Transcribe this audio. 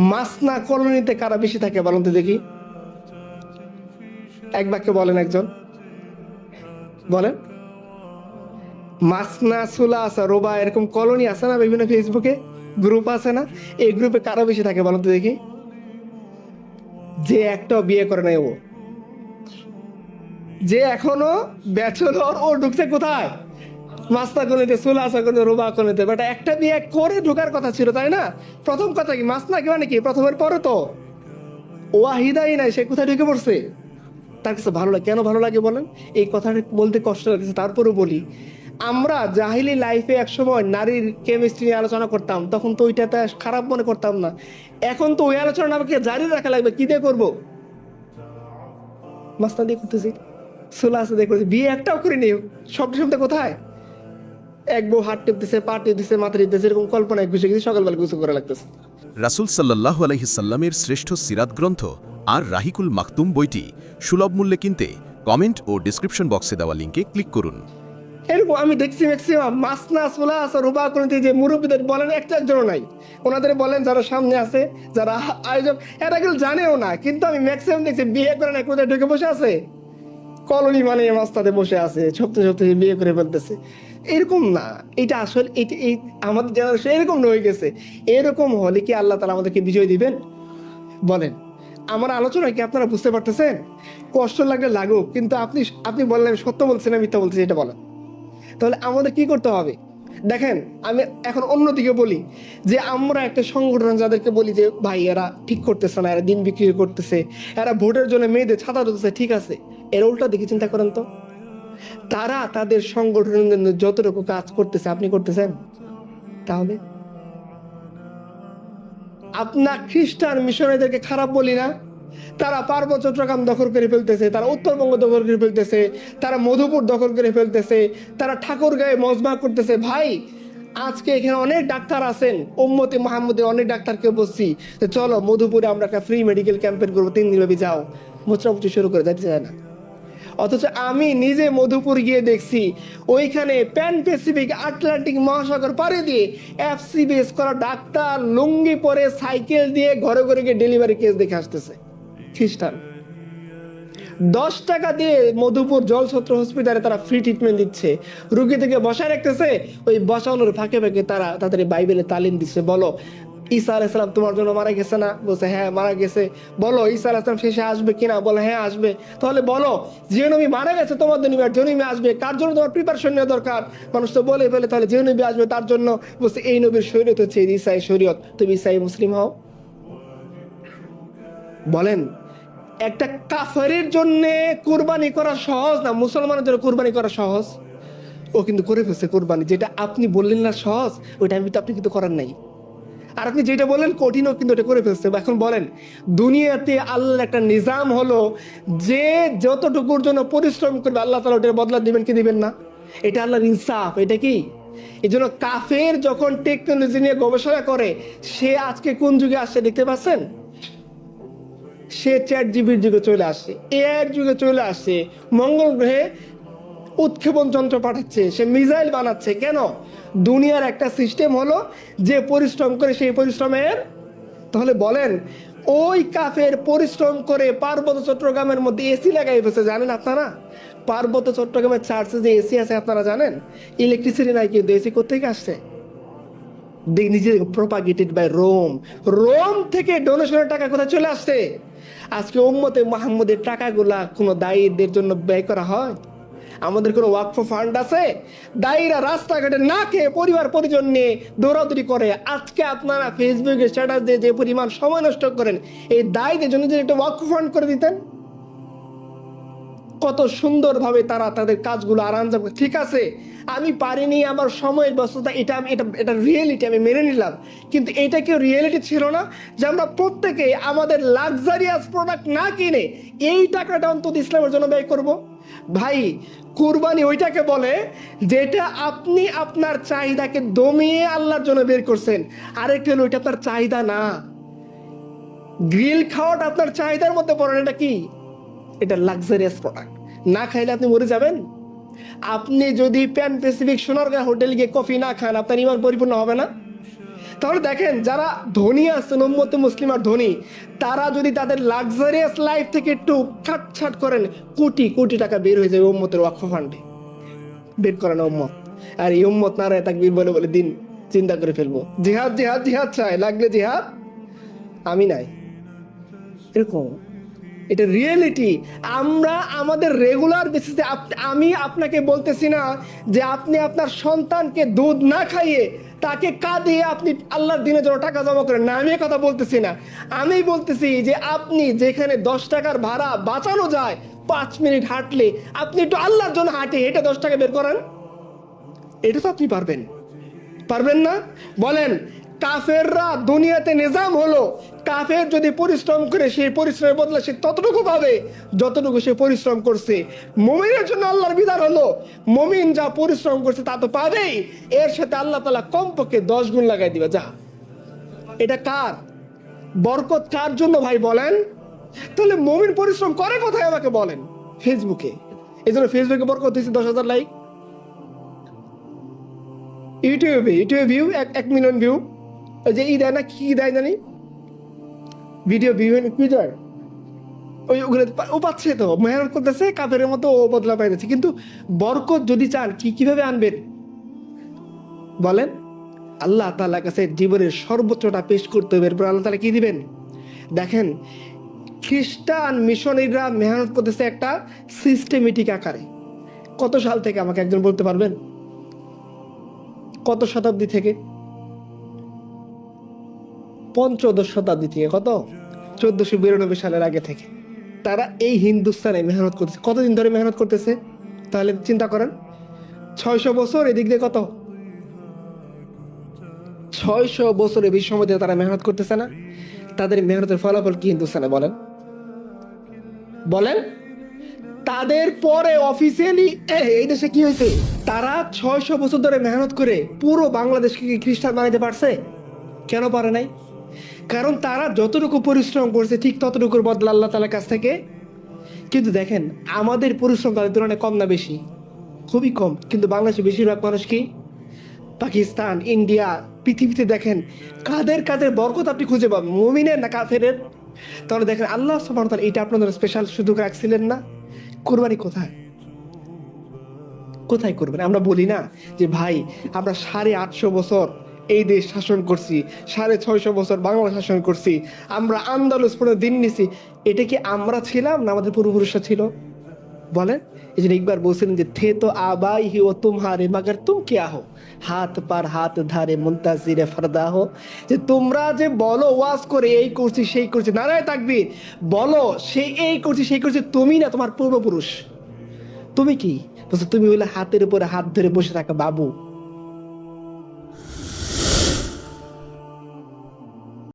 মাসনা কলোনিতে কারা বেশি থাকে বলুন তো দেখি। এক বাক্যে বলেন একজন। বলেন। মাসনা আছে, রোবা, এরকম কলোনি আছে না বিভিন্ন ফেসবুকে? গ্রুপ আছে না? এই গ্রুপে কারা বেশি থাকে বলুন তো দেখি। যে একটাও বিয়ে করে নাই ও। যে এখনও ব্যাচেলর ও ঢুকছে কোথায়? মাস্তা কলিতে সুলা আসা কলিতে রোবা কলিতে বেটা, একটা বিয়ে করে ঢোকার কথা ছিল, তাই না? প্রথম কথা কি, মাস্তা কি মানে কি? প্রথমের পরে তো? ওয়াহিদাই নাই, সে কোথায় ঢুকে পড়ছে? তার কাছে ভালো লাগে, কেন ভালো লাগে বলেন? এই কথাটা বলতে কষ্ট লাগছে তারপরেও বলি। আমরা জাহিলি লাইফে একসময় নারীর কেমিস্ট্রি নিয়ে আলোচনা করতাম, তখন তো ওইটাতে খারাপ মনে করতাম না। এখন তো ওই আলোচনা আমাকে জারি রাখা লাগবে, কি দিয়ে করব? মাস্তান দিয়ে করতেছি সোলা আছে দিয়ে করতেছি। বিয়ে একটাও করিনি শব্দ শব্দ কোথায়? এক বউ হাত টিপতেছে পা টিপতেছে মাথা টিপতেছে এরকম কল্পনায় ঘুষে গেছি সকালবেলা গুছো করে লাগতেছে। রাসুল সাল্লাহ আলহিসাল্লামের শ্রেষ্ঠ সিরাত গ্রন্থ আর রাহিকুল মাকতুম বইটি সুলভ মূল্যে কিনতে কমেন্ট ও ডিসক্রিপশন বক্সে দেওয়া লিঙ্কে ক্লিক করুন। এরকম আমি দেখছি ম্যাক্সিমাম মাস না সোলা আছে রোবা করতে যে মুরব্বীদের বলেন একটা একজনও নাই। ওনাদের বলেন যারা সামনে আছে যারা আয়োজক এরা কিন্তু জানেও না কিন্তু আমি ম্যাক্সিমাম দেখছি বিয়ে করে না কোথায় ঢুকে বসে আছে? কলোনি মানে মাস্তাতে বসে আছে সপ্তাহে সপ্তাহে বিয়ে করে ফেলতেছে। এরকম না। এটা আসলে, এটা, এই আমাদের জেনারেশন এরকম হয়ে গেছে। এরকম হলে কি আল্লাহ তালা আমাদেরকে বিজয় দিবেন? বলেন। আমার আলোচনা কি আপনারা বুঝতে পারতেছেন? কষ্ট লাগলে লাগুক, কিন্তু আপনি আপনি বললেন সত্য বলছি না, মিথ্যা বলছি এটা বলেন। তাহলে আমাদের কি করতে হবে? দেখেন, আমি এখন অন্যদিকে বলি যে আমরা একটা সংগঠন যাদেরকে বলি যে, ভাই, এরা ঠিক করতেছে না, এরা দিন বিক্রি করতেছে, এরা ভোটের জন্য মেয়েদের ছাতা ধরতেছে ঠিক আছে? এর উল্টা দিকে চিন্তা করেন তো। তারা তাদের সংগঠনের জন্য যতটুকু কাজ করতেছে, আপনি করতেছেন? তাহলে? আপনার খ্রিস্টান মিশনারিদেরকে খারাপ বলি না। তারা পার্বত্য চট্টগ্রাম দখল করে ফেলতেছে, তারা উত্তরবঙ্গ দখল করে ফেলতেছে, তারা মধুপুর দখল করে ফেলতেছে, তারা ঠাকুরগাঁয়ে মজমা করতেছে। ভাই, আজকে এখানে অনেক ডাক্তার আছেন, উম্মতি মাহমুদের অনেক ডাক্তারকে বলছি চলো মধুপুরে আমরা একটা ফ্রি মেডিকেল ক্যাম্পেন করব তিন দিনব্যাপী যাও। মোচড়ামুচি শুরু করে, যাইতে চায় না। অথচ আমি নিজে মধুপুর গিয়ে দেখছি, ওইখানে প্যান প্যাসিফিক আটলান্টিক মহাসাগর পাড়ে দিয়ে এফসিবিএস করা ডাক্তার লুঙ্গি পরে সাইকেল দিয়ে ঘরে ঘরে গিয়ে ডেলিভারি কেস দেখে আসতেছে। খ্রিস্টান। দশ টাকা দিয়ে মধুপুর জলছত্র হসপিটালে তারা ফ্রি ট্রিটমেন্ট দিচ্ছে। রুগী থেকে বসায় রাখতেছে, ওই বসানোর ফাঁকে ফাঁকে তারা তাদের বাইবেলে তালিম দিচ্ছে, বলো ঈসা আলাইসালাম তোমার জন্য মারা গেছে না? বলছে হ্যাঁ মারা গেছে। বলো, ঈসা আলাইসালাম শেষে আসবে কিনা? বলে হ্যাঁ আসবে। তাহলে বলো, যে নবী মারা গেছে তোমার জন্য যে নবী আসবে, কার জন্য তোমার প্রিপারেশন নেওয়া দরকার? মানুষ তো বলে ফেলে, তাহলে যে নবী আসবে তার জন্য? বলছে, এই নবীর শরীয়ত হচ্ছে ঈসাই শরীয়ত। তুমি ঈসাই মুসলিম হও। বলেন, একটা কাফেরের জন্য কুরবানি করা সহজ না মুসলমানের জন্য কুরবানি করা সহজ? ও কিন্তু করে ফেলছে কোরবানি, যেটা আপনি বললেন না সহজ, ওইটা আমি তো আপনি কিন্তু করার নাই। আর আপনি যেটা বলেন কঠিনও কিন্তু এটা করে ফেলছে। এখন বলেন, দুনিয়াতে আল্লাহর একটা নিজাম হলো যে যতটুকুর জন্য পরিশ্রম করবে, আল্লাহ তালা ওটার বদলা দিবেন, কি দিবেন না? এটা আল্লাহর ইনসাফ, এটা কি? এই জন্য কাফের যখন টেকনোলজি নিয়ে গবেষণা করে, সে আজকে কোন যুগে আসছে দেখতে পাচ্ছেন? সে চ্যাট জিবির যুগে চলে আসছে এআইয়ের যুগে চলে আসছে মঙ্গল গ্রহে উৎক্ষেপণ যন্ত্র পাঠাচ্ছে, সে মিসাইল বানাচ্ছে। কেন? দুনিয়ার একটা সিস্টেম হলো যে পরিশ্রম করে সেই পরিশ্রমের, তাহলে বলেন, ওই কাফের পরিশ্রম করে পার্বত্য চট্টগ্রামের মধ্যে এসি লাগাই ফেলছে, জানেন আপনারা? পার্বত্য চট্টগ্রামের চার্চে যে এসি আছে, আপনারা জানেন? ইলেকট্রিসিটি নাই, কিন্তু এসি কোথেকে আসছে? নিজে প্রপাগেটেড বাই রোম রোম থেকে ডোনেশনের টাকা কোথায় চলে আসছে? আজকে উম্মতে মাহমুদের টাকাগুলা কোনো দায়ীদের জন্য ব্যয় করা হয়? আমাদের কোনো ওয়াকফ ফান্ড আছে? দায়ীরা রাস্তাঘাটে না খেয়ে পরিবার পরিজন নিয়ে দৌড়াদৌড়ি করে। আজকে আপনারা ফেসবুকে স্ট্যাটাস দিয়ে যে পরিমাণ সময় নষ্ট করেন, এই দায়ীদের জন্য যদি একটা ওয়াকফ ফান্ড করে দিতেন। কত সুন্দরভাবে তারা তাদের কাজগুলো আরাম যাবে ঠিক আছে, আমি পারিনি আমার সময়ের ব্যস্ততা, এটা আমি এটা এটা রিয়েলিটি আমি মেনে নিলাম। কিন্তু এটা কেউ রিয়েলিটি ছিল না যে আমরা প্রত্যেকে আমাদের লাক্সারিয়াস প্রোডাক্ট না কিনে এই টাকাটা অন্তত ইসলামের জন্য ব্যয় করব। ভাই, কুরবানি ওইটাকে বলে যেটা আপনি আপনার চাহিদাকে দমিয়ে আল্লাহর জন্য বের করছেন। আরেকটা হলো ওইটা আপনার চাহিদা না। গ্রিল খাওয়াটা আপনার চাহিদার মধ্যে পড়ে এটা কি? এটা লাক্সারিয়াস প্রোডাক্ট না খাইলে আপনি মরে যাবেন। আপনি যদি প্যান প্যাসিফিক সোনারগাঁ হোটেল গিয়ে কফি না খান, আপনার ইমান পরিপূর্ণ হবে না। তাহলে দেখেন, যারা ধনী আছেন উম্মতে মুসলিম আর ধনী, তারা যদি তাদের লাক্সারিয়াস লাইফ থেকে একটু খাটছাট করেন, কোটি কোটি টাকা বের হয়ে যাবে উম্মতের ওয়াক্ফ ফান্ডে বের করে না আর এই উম্মত না রায় তাকবীর বলে বলে, দিন চিন্তা করে ফেলব। জিহাদ জিহাদ জিহাদ চাই। লাগলে জিহাদ, আমি নাই। এরকম। এটা রিয়েলিটি আমরা আমাদের রেগুলার বেসিসে আমি আপনাকে বলতেছি না যে আপনি আপনার সন্তানকে দুধ না খাইয়ে তাকে কাঁদিয়ে আপনি আল্লাহর দিনের জন্য টাকা জমা করেন। না, আমি কথা বলতেছি না। আমি বলতেছি যে আপনি যেখানে দশ টাকার ভাড়া বাঁচানো যায়, পাঁচ মিনিট হাঁটলে আপনি একটু আল্লাহর জন্য হাঁটে, হেঁটে দশ টাকা বের করেন। এটা তো আপনি পারবেন। পারবেন না? বলেন, কাফেররা দুনিয়াতে নিজাম হলো কাফের যদি পরিশ্রম করে সেই পরিশ্রমের বদলে সে ততটুকু পাবে, যতটুকু সে পরিশ্রম করছে। মমিনের জন্য আল্লাহর বিধান হলো, মমিন যা পরিশ্রম করছে তা তো পাবেই। এর সাথে আল্লাহ তালা কমপক্ষে দশ গুণ লাগাই দিবে। যা। এটা কার? বরকত কার জন্য ভাই বলেন? তাহলে মমিন পরিশ্রম করে কোথায় আমাকে বলেন? ফেসবুকে এই জন্য ফেসবুকে বরকত হয়েছে দশ হাজার লাইক ইউটিউবে ইউটিউবে ভিউ এক এক মিলিয়ন ভিউ যে ই দেয় না, কি দেয় জানি? ভিডিও ভিউ দেয় ওই ওগুলো ও পাচ্ছে তো, মেহনত করতেছে, কাপের মতো ও বদলা পাইতেছে। কিন্তু বরকত যদি চান, কি কীভাবে আনবেন? বলেন, আল্লাহ তাআলার কাছে জীবনের সর্বোচ্চটা পেশ করতে হবে। এরপর আল্লাহ তালা কি দিবেন? দেখেন, খ্রিস্টান মিশনারিরা মেহনত করতেছে একটা সিস্টেমেটিক আকারে। কত সাল থেকে আমাকে একজন বলতে পারবেন? কত শতাব্দী থেকে? পঞ্চদশ শতাব্দী থেকে কত? চোদ্দশো বিরানব্বই সালের আগে থেকে। তারা এই হিন্দুস্তানে মেহনত করতেছে। কতদিন ধরে মেহনত করতেছে? তাহলে চিন্তা করেন। ছয়শো বছর এদিক দিয়ে কত? ছয়শো বছরের বেশি সময় তারা মেহনত করতেছে না। তাদের মেহনতের ফলাফল কি হিন্দুস্তানে বলেন? বলেন। তাদের পরে অফিসিয়ালি এই দেশে কি হয়েছে? তারা ছয়শো বছর ধরে মেহনত করে পুরো বাংলাদেশকে খ্রিস্টান বানাইতে পারছে? কেন পারে নাই? কারণ তারা যতটুকু পরিশ্রম করছে, ঠিক ততটুকুর বদলা আল্লাহ তালার কাছ থেকে। কিন্তু দেখেন, আমাদের পরিশ্রম তাদের তুলনায় কম না বেশি। খুবই কম। কিন্তু বাংলাদেশে বেশিরভাগ মানুষ কি? পাকিস্তান, ইন্ডিয়া, পৃথিবীতে দেখেন, কাদের কাদের বরকত আপনি খুঁজে পাবেন? মুমিনের না কাফেরের? তাহলে দেখেন, আল্লাহ ওয়া এটা আপনাদের স্পেশাল সুযোগ রাখছিলেন না? কোরবানি কোথায়? কোথায় করবেন? আমরা বলি না যে, ভাই, আমরা সাড়ে আটশো বছর এই দেশ শাসন করছি, সাড়ে ছয়শো বছর বাংলা শাসন করছি, আমরা আন্দালুস পর্যন্ত দিন নিছি। এটা কি আমরা ছিলাম না আমাদের পূর্বপুরুষরা ছিল? বলেন, এই জন্য একবার বলছিলেন যে, থে তো আবাই হি ও তুমহারে, মাগার তুম কে হো হাত পার হাত ধারে মুন্তাজিরে ফরদা যে, তোমরা যে বলো, ওয়াজ করে এই করছি, সেই করছি, নারায় থাকবি বলো, সে এই করছি, সেই করছি, তুমি না তোমার পূর্বপুরুষ। তুমি কি? তুমি হইলে হাতের উপরে হাত ধরে বসে থাকা বাবু।